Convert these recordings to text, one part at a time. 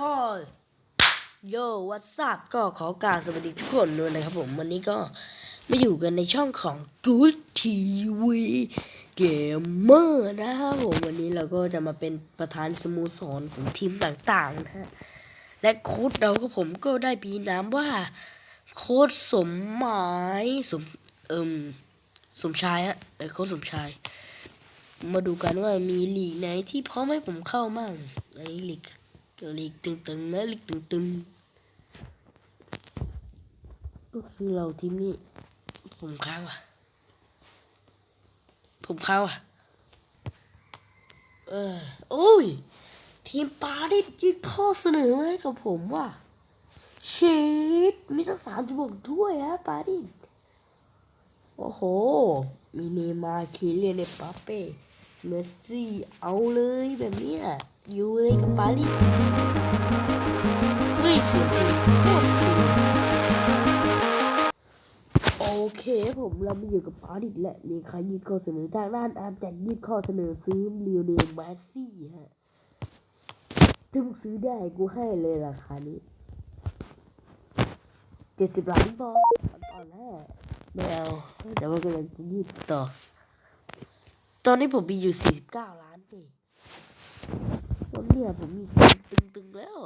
ก็โยวัตสับก็ขอกรารสวัสดีทุกคนด้วยนะครับผมวันนี้ก็มาอยู่กันในช่องของ Good TV Gamer นะครับผมวันนี้เราก็จะมาเป็นประธานสโมสรของทีมต่างๆนะฮะและโค้ดเราก็ผมก็ได้ปีนามว่า โค้ดสมหมายสมเอิมสมชายฮะโค้ดสมชาย มาดูกันว่ามีลีกไหนที่พร้อมให้ผมเข้ามั่งอันนี้ลีก ลีกตึงๆนะลีกตึงๆก็คือเราทีมนี้ ผมเข้าอะ ผมเข้าอะ เออโอ้ย ทีมปาดิยื่นข้อเสนอมาให้กับผมว่าเชดมีตั้งสามจุดบกถ้วยฮะปาดิโอ้โห มีเนมาร์คิเลียนเนปาเป้เมสซี่เอาเลยแบบเนี้ย อยู่เลยกับปาดิเฮ้ยเสียงเพลงโคตรดีโอเคผมเรามาอยู่กับปาดิแหละมีใครยื่นข้อเสนอทางด้านอาร์มจากยื่นข้อเสนอซื้อเลียวเนลเมสซี่ฮะถ้ามึงซื้อได้กูให้เลยราคานี้เจ็ดสิบล้านบอลอ่อนแน่ไม่เอาเดี๋ยวมันก็จะยืดต่อ ตอนนี้ผมมีอยู่สี่สิบเก้าล้านปีต อนเนี้ยผมมีตึงๆแล้ว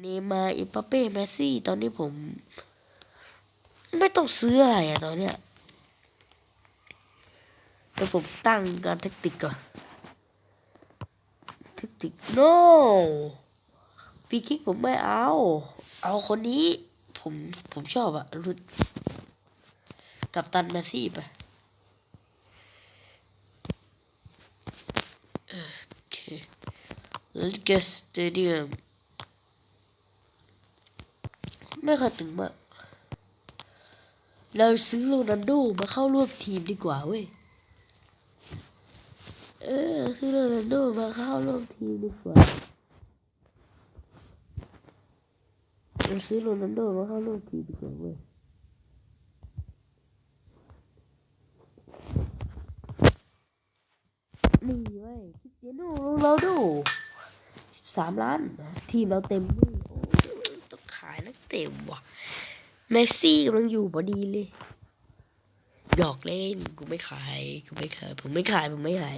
เนมาร์อิปเป้เมสซี่ ตอนนี้ผม ไม่ต้องซื้ออะไรอะตอนเนี้ยเดี๋ยวผมตั้งการแทคติกก่อนแทคติก no ฟรีคิกผมไม่เอา เอาคนนี้ ผมผมชอบอะรุดกับตันแมสซี่ไปเออโอเค let's get stadium ไม่ค่อยตึงมาก เราซื้อโรนัลโดมาเข้าร่วมทีมดีกว่าเว้ย เออ ซื้อโรนัลโดมาเข้าร่วมทีมดีกว่าเราซื้อโรนัลโดมาเข้าร่วมทีมดีกว่าเว้ยนี่เว้ยคริสเตียโนโรนัลโด สิบสามล้าน ทีมเราเต็มเว้ยโอ้ต้องขายนักเต็มว่ะเมสซี่กำลังอยู่พอดีเลยหยอกเล่นกูไม่ขายกูไม่ขาย ผมไม่ขายผมไม่ขาย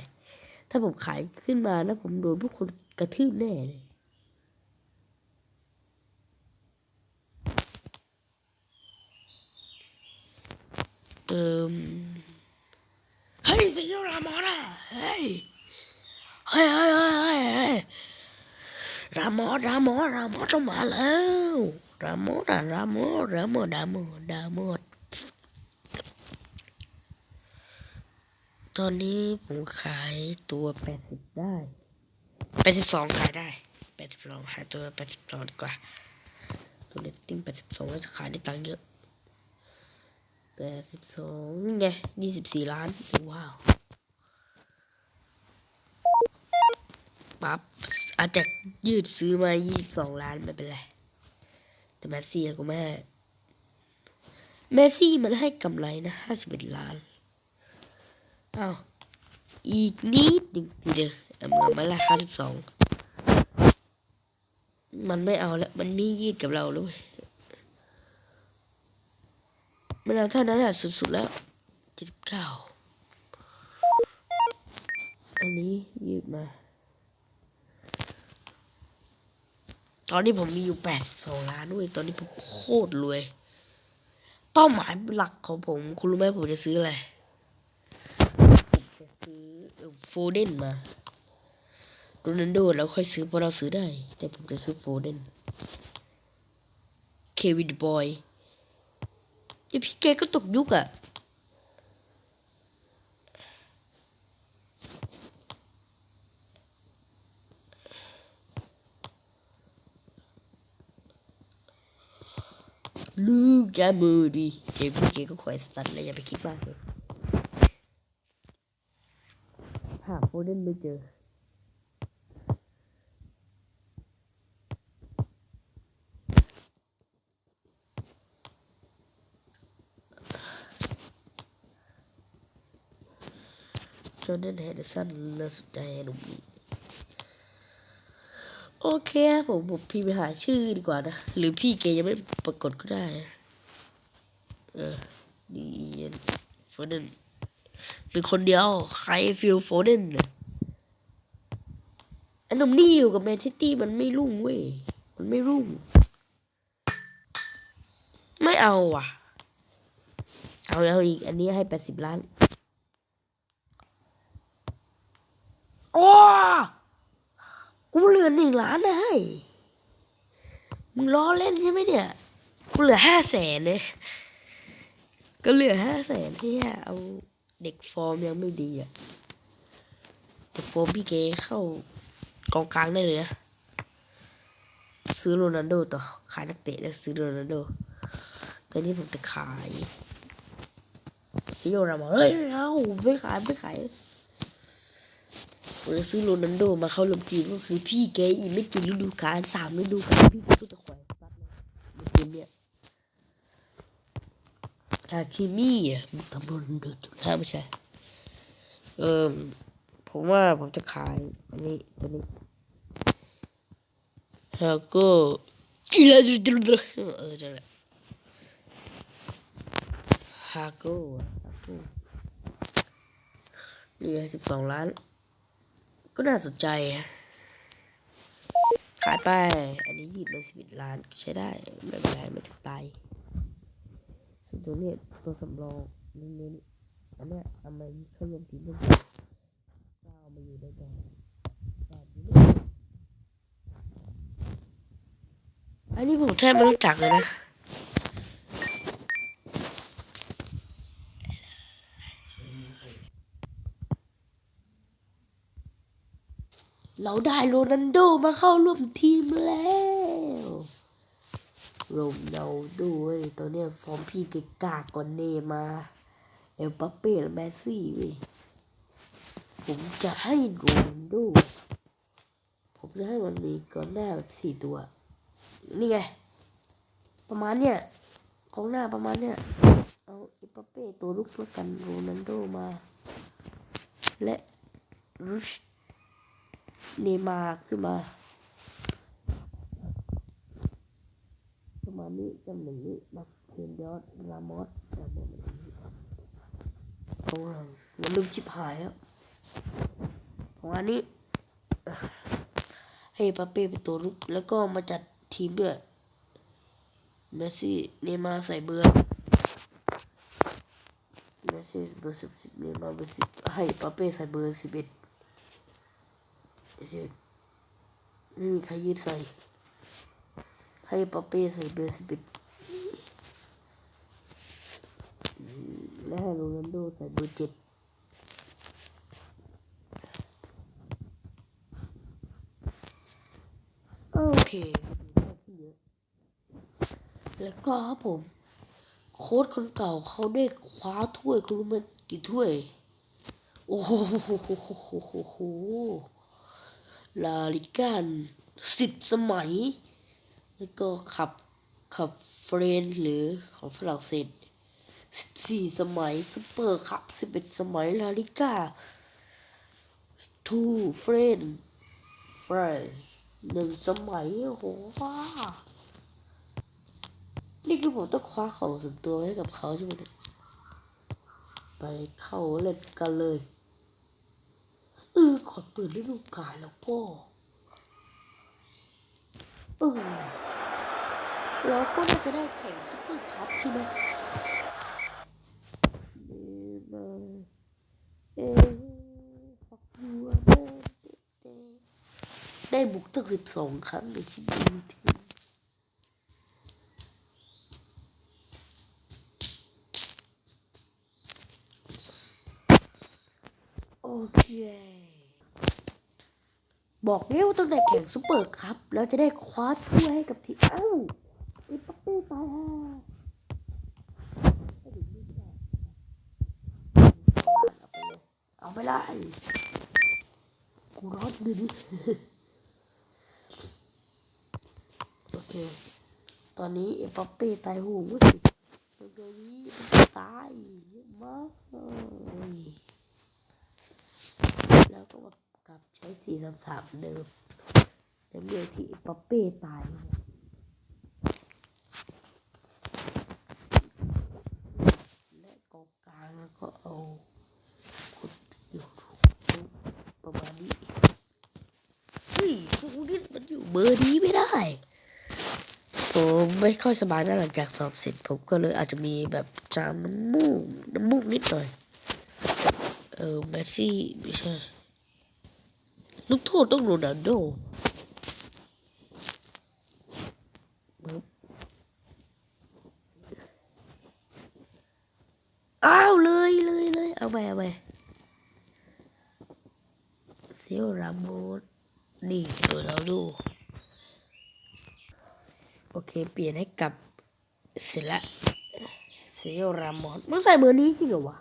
ถ้าผมขายขึ้นมานะ ผมโดนพวกคนกระทืบแน่เลยเอ่มเฮ้ยสิโยรามอนะเฮ้ยเฮ้ยเฮ้ยเฮ้ยเฮ้ยเฮ้ย รามอรามอรามอต้องมาแล้วรามอนะรามอรามอรามอรามอตอนนี้ผมขายตัวแปดสิบได้แปดสิบสองขายได้แปดสิบสองขายตัวแปดสิบสองดีกว่า ตัวเล็กติ้งแปดสิบสองจะขายได้ตังค์เยอะแปดสิบสองนี่ไงยี่สิบสี่ล้าน ว้าว ปั๊บอาจจะยืดซื้อมายี่สิบสองล้านไม่เป็นไร แต่แมสซี่ก็ไม่ให้แมสซี่มันให้กำไรนะห้าสิบเอ็ดล้านอ้าวอีกนิดหนึ่งเดี๋ยวเอามามาละห้าสิบสองมันไม่เอาแล้ว มันไม่ยืดกับเราเลยมันเอาเท่านั้นแหละสุดๆแล้วเจ็ดเก้าอันนี้ยืดมา ตอนนี้ผมมีอยู่แปดสิบสองล้านด้วย ตอนนี้ผมโคตรรวย เป้าหมายหลักของผม คุณรู้ไหมผมจะซื้ออะไรผมจะซื้อโฟเดนมาโรนัลโดแล้วค่อยซื้อเพราะเราซื้อได้ แต่ผมจะซื้อโฟเดนเควินบอยไอพี่แกก็ตกยุคอะลูก จามือดีเจพี่แกก็คอยสั่นแล้วอย่าไปคิดมากเลยหาโฟเดนไม่เจอจอร์แดนแฮนเดอร์สันน่าสนใจหนุ่มนี้โอเคผมผมพี่ไปหาชื่อดีกว่านะ หรือพี่เกยังไม่ปรากฏก็ได้ เออดีเย็นโฟเดนเป็นคนเดียว ใครฟิลโฟเดนเนี่ยอ้หนุ่มนี่อยู่กับแมนซิตี้มันไม่รุ่งเว้ย มันไม่รุ่ง ไม่เอาว่ะ เอาเอาอีก อันนี้ให้แปดสิบล้าน โอ้กูเหลือหนึ่งล้านนะเฮ้ยมึงล้อเล่นใช่ไหมเนี่ย กูเหลือห้าแสนเลย ก็เหลือห้าแสนที่เอาเด็กฟอร์มยังไม่ดีอะเด็กฟอร์มพี่เกเข้ากองกลางได้เลยนะซื้อโรนัลโดต่อขายนักเตะแล้วซื้อโรนัลโดตอนนี้ผมจะขายซีโอรามาเฮ้ยไม่เอาไม่ขายไม่ขายผมจะซื้อโรนัลโดมาเข้าลมทีมก็คือพี่เกอีกไม่กี่ฤดูกาลสามฤดูกาลพี่ก็จะแขวนซัดเลยในเกมเนี่ย ฮาคิมี่อะมันทำโรนัลโดถูกแล้วไม่ใช่เออผมว่าผมจะขายอันนี้ตัวนี้แล้วก็กีฬาจุดเออนั่นแหละฮาโก้อะฮาโก้นี่สิบสองล้าน ก็น่าสนใจอะขายไป อันนี้หยิบมาสิบเอ็ดล้าน ใช้ได้ ไม่เป็นไรไม่ถึงตายส่วน ตัวเนี้ยตัวสำรองเน้นๆอันเนี้ยเอามาเข้าร่วมทีมด้วยกันก็เอามาอยู่ด้วยกันแบบนี้อันนี้ผมแทบไม่รู้จักเลยนะเราได้โรนัลโดมาเข้าร่วมทีมแล้ว โรนัลดเว้ยตอนเนี้ยฟอร์มพี่เกกากกว่าเนมา เอลปัปเป้และแมสซี่เว้ยผมจะให้โรนัลโดผมจะให้มันมีกองหน้าแบบสี่ตัว นี่ไง ประมาณเนี้ยกองหน้าประมาณเนี้ยเอาเอลปัปเป้ตัวลุกแล้วกันโรนัลโดมา และรุชเนมาขึ้นมา ประมาณนี้ตำหน่งนี้มาเพนยอดรามอสรามอสโอ้ยมันลืมชิบหายแล้วประมาณนี้ ให้ปาเป้เป็นตัวลุก แล้วก็มาจัดทีมด้วยเมสซี่เนมาร์ใส่เบอร์เมสซี่เบอร์สิบสิบเนมาร์เบอร์สิบให้ปาเป้ใส่เบอร์สิบเอ็ดเฉยๆไม่มีใครยืดใส่ ให้ปาเป้ใส่เบอร์สิบเอ็ดอืมและให้โรนัลโดใส่เบอร์เจ็ดโอเคที่เยอะแล้วก็ครับผม โค้ชคนเก่าเขาได้คว้าถ้วยคุณรู้ไหมกี่ถ้วย โอ้โหลาลิกันสิบสมัย แล้วก็ขับขับเฟรนหรือของฝรั่งเศสสิบสี่สมัยซุปเปอร์คัพสิบเอ็ดสมัยลาลิก้าทูเฟรนเฟรนหนึ่งสมัย โอ้โหว้านี่คือผมต้องคว้าของส่วนตัวให้กับเขาใช่ไหมเนี่ยไปเข้าเล่นกันเลย เออขอเปิดฤดูกาลแล้วก็ เออแล้วก็น่าจะได้แข่งซุปเปอร์คัพใช่ไหมเนมาเอฟักยูอะแม่ได้บุกตั้งสิบสองครั้งในคิดดูดิโอเค บอกแล้วว่าต้องได้แข่งซุปเปอร์คัพแล้วจะได้คว้าถ้วยให้กับทีมเอ้าไอ้ปัปเป้ตายฮะเอาไปเลยกูรอนดิโอเค ตอนนี้เอ็มปัปเป้ตายหูเว้ยตัวเนี้ตายมากเลยแล้วก็ับ ใช้สี่สามสามเดิมแต่เมื่อที่ป๊อปเป้ตายเนี่ยและกองกลางก็เอาคนอยู่ประมาณนี้เฮ้ยฟูนี่มันอยู่เบอร์นี้ไม่ได้ผมไม่ค่อยสบายนะหลังจากสอบเสร็จผมก็เลยอาจจะมีแบบจามน้ำมูกน้ำมูกนิดหน่อย เออแมสซี่ไม่ใช่ ลูกโทษต้องโรนัลโดอ้าวเลยเลยเลยเอาไปเอาไปเซียวรามอสนี่โรนัลโดโอเค เปลี่ยนให้กับเสร็จละเซียวรามอสมึงใส่เบอร์นี้จริงเหรอวะ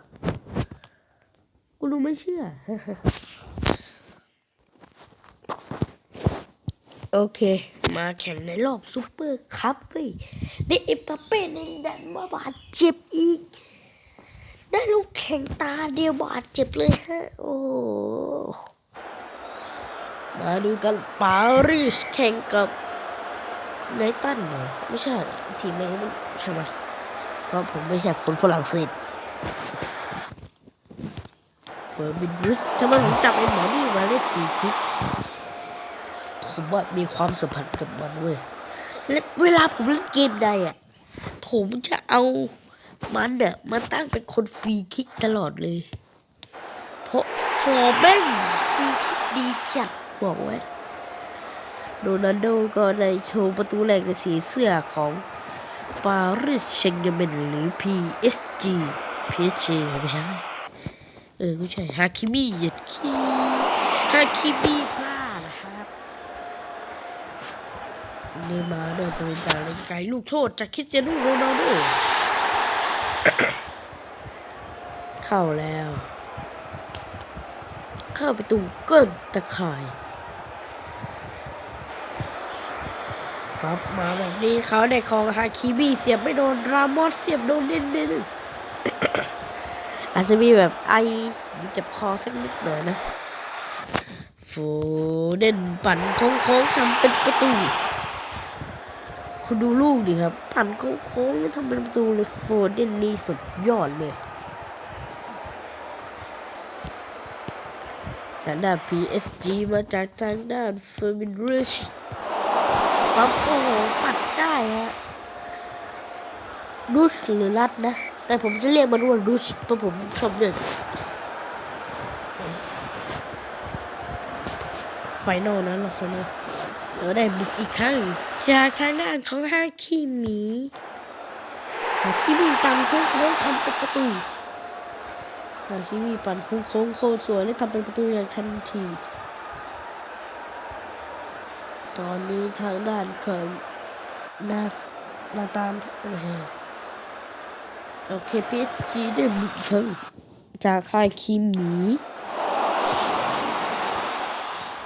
กูรู้ไม่เชื่อ โอเค มาแข่งในรอบซูเปอร์คัพเว้ยได้เอปเป้ในดันมาบาดเจ็บอีก ได้ลูกแข่งตาเดียวบาดเจ็บเลยฮะ โอ้มาดูกันปารีสแข่งกับไนตันเหรอไม่ใช่ ทีมอะไรก็ไม่ใช่ไหมเพราะผมไม่ใช่คนฝรั่งเศสเฟอร์บินรุสทำไมผมจับไอ้หมอนี่มาเล่นฟรีคิก ผมว่ามีความสัมพันธ์กับมันเว้ยและเวลาผมเล่นเกมใดอะ ผมจะเอามันเน่ะมาตั้งเป็นคนฟรีคิกตลอดเลย เพราะฟอร์แม่งฟรีคิกดีจัดบอกไว้โรนัลโดก็ได้โชว์ประตูแรกในสีเสื้อของปารีสเชงเกเมนหรือ PSG PSG ไม่ใช่เออไม่ใช่ฮาคิมิเหยียดขี้ฮาคิมิพลาดนะครับ เนย์มาร์ด้วยเป็นการเล่นไกลลูกโทษจากคริสเตียโนโรนัลโดเข้าแล้ว เข้าไปตรงก้นตะข่ายปับมาแบบนี้เขาได้ของฮาคิมิเสียบไม่โดน รามอสเสียบโดนเน้นอาจจะมีแบบไอเจ็บคอสักนิดหน่อยนะโฟเดนปั่นโค้งๆทำเป็นประตู คุณดูลูกดิครับปั่นโค้งๆนี่ทำเป็นประตูเลยโฟเดนนี่สุดยอดเลยจากด้าน PSG มาจากทางด้านเฟอร์มินริชปั๊บโอ้โหปัดได้ฮะรุชหรือรัดนะ แต่ผมจะเรียกมันว่ารุชเพราะผมชอบเรียกไฟนอลนะเราไฟนอลเราได้บุกอีกครั้ง จากทางด้านของฮาคิมีฮาคิมีปั่นโค้งๆทำเป็นประตูฮาคิมีปั่นโค้งๆโคตรสวยและทำเป็นประตูอย่างทันที ตอนนี้ทางด้านของนานาตามไม่ใช่โอเคพีเอจีได้บุกถึงจากค่ายคิมหมี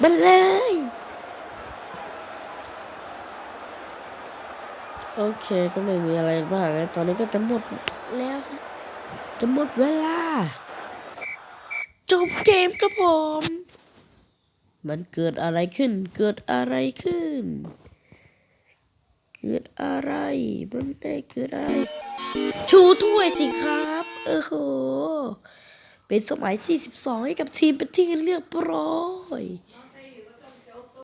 มันเลย โอเคก็ไม่มีอะไรบ้างนะตอนนี้ก็จะหมดแล้วจะหมดเวลา จบเกมครับผม มันเกิดอะไรขึ้น เกิดอะไรขึ้น เกิดอะไร มันได้เกิดอะไร ชูถ้วยสิครับ เออโห เป็นสมัยที่12ให้กับทีมเป็นที่เรียบร้อย